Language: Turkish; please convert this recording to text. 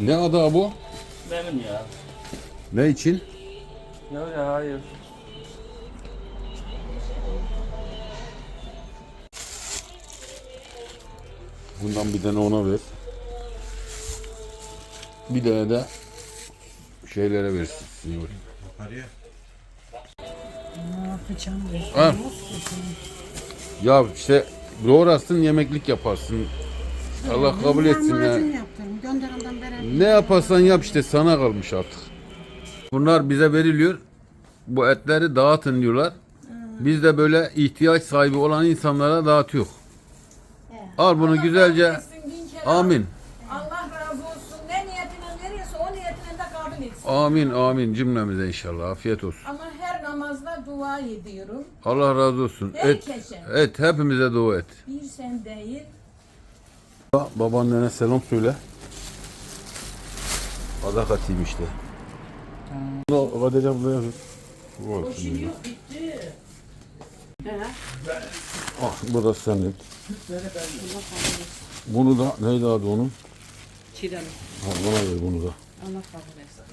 Ne ada bu? Benim ya. Ne için? Ya ya hayır. Bundan bir tane ona ver. Bir tane de şeylere versin. Yavrum. Yukarıya. Ne yapacağım? Ha. Ya işte doğrarsın yemeklik yaparsın. Allah kabul etsin ya. Ne yaparsan yap işte sana kalmış artık. Bunlar bize veriliyor. Bu etleri dağıtın diyorlar. Biz de böyle ihtiyaç sahibi olan insanlara dağıtıyor. Al bunu güzelce. Amin. Allah razı olsun. Ne niyetine veriyorsa o niyetine de kabul etsin. Amin amin cümlemize inşallah. Afiyet olsun. Ama her namazda dua ediyorum. Allah razı olsun. Et, Herkese. et hepimize dua et. Bir sen değil. Babaannene selam söyle. Adak atayım işte. Bunu Kadir'e buraya ver. Bu olsun burada. Ah bu da senin. Bunu da neydi adı onun? Çiğdem. Ha, bana ver bunu da. Allah kabul etsin.